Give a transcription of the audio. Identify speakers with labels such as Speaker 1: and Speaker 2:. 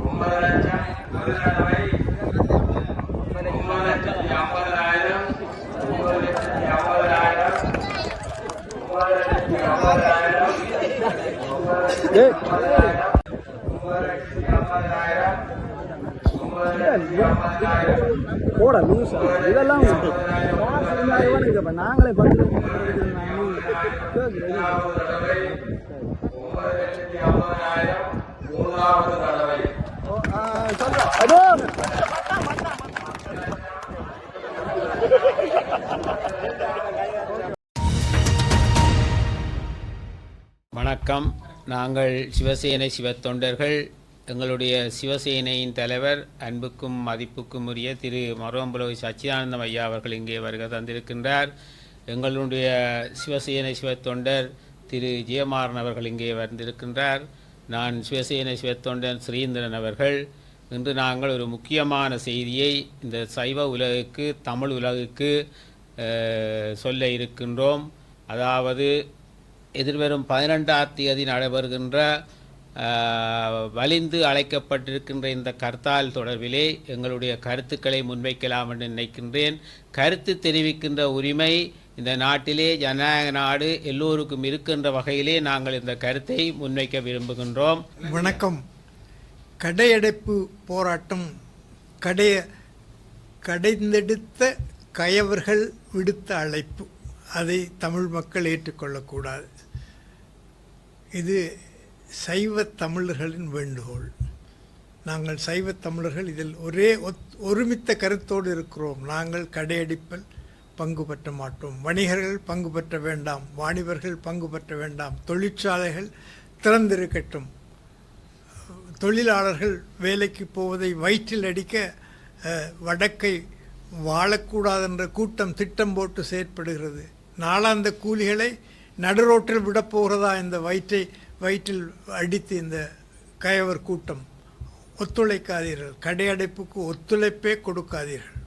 Speaker 1: ஒன்பது லட்சம் ஒரு தடவை ஒன்பது லட்சத்தி ஐம்பதாயிரம் ஒன்பது லட்சத்தி ஐம்பதாயிரம் ஒன்பது லட்சத்தி ஐம்பதாயிரம் ஒன்பது லட்சத்தி ஐம்பதாயிரம் ஒன்பது லட்சத்தி ஐம்பதாயிரம்
Speaker 2: போட லூஸ் இதெல்லாம் நாங்களே பத்து
Speaker 1: மூணாவது தடவை ஒன்பது லட்சத்தி ஐம்பதாயிரம் மூன்றாவது தடவை
Speaker 2: அதோ
Speaker 3: வணக்கம். நாங்கள் சிவசேனை சிவத்தொண்டர்கள். எங்களுடைய சிவசேனையின் தலைவர் அன்புக்கும் மதிப்புக்கும் உரிய திரு மருவம்புலவை சச்சிதானந்தம் ஐயா அவர்கள் இங்கே வருகை தந்திருக்கின்றார். எங்களுடைய சிவசேனை சிவத்தொண்டர் திரு ஜெயமாறன் அவர்கள் இங்கே வந்திருக்கின்றார். நான் சிவசேனை சிவத்தொண்டன் ஸ்ரீந்திரன் அவர்கள். இன்று நாங்கள் ஒரு முக்கியமான செய்தியை இந்த சைவ உலகுக்கு தமிழ் உலகுக்கு சொல்ல இருக்கின்றோம். அதாவது எதிர்வரும் பதினெண்டாம் தேதி நடைபெறுகின்ற வலிந்து அழைக்கப்பட்டிருக்கின்ற இந்த கர்த்தால் தொடர்பிலே எங்களுடைய கருத்துக்களை முன்வைக்கலாம் என்று நினைக்கின்றேன். கருத்து தெரிவிக்கின்ற உரிமை இந்த நாட்டிலே ஜனநாயக நாடு எல்லோருக்கும் இருக்கின்ற வகையிலே நாங்கள் இந்த கருத்தை முன்வைக்க விரும்புகின்றோம்.
Speaker 4: வணக்கம். கடையடைப்பு போராட்டம் கடைய கடைந்தெடுத்த கயவர்கள் விடுத்த அழைப்பு. அதை தமிழ் மக்கள் ஏற்றுக்கொள்ளக்கூடாது. இது சைவ தமிழர்களின் வேண்டுகோள். நாங்கள் சைவ தமிழர்கள் இதில் ஒரே ஒத் ஒருமித்த கருத்தோடு இருக்கிறோம். நாங்கள் கடையடிப்பில் பங்கு பெற்ற மாட்டோம். வணிகர்கள் பங்கு பெற்ற வேண்டாம். வாணிபர்கள் பங்கு பெற்ற வேண்டாம். தொழிற்சாலைகள் திறந்திருக்கட்டும். தொழிலாளர்கள் வேலைக்கு போவதை வயிற்றில் அடிக்க வடக்கை வாழக்கூடாதென்ற கூட்டம் திட்டம் போட்டு செயற்படுகிறது. நாளாந்த கூலிகளை நடுரோட்டில் விடப்போகிறதா இந்த வயிற்றை வயிற்றில் அடித்து இந்த கயவர் கூட்டம்? ஒத்துழைக்காதீர்கள். கடையடைப்புக்கு ஒத்துழைப்பே கொடுக்காதீர்கள்.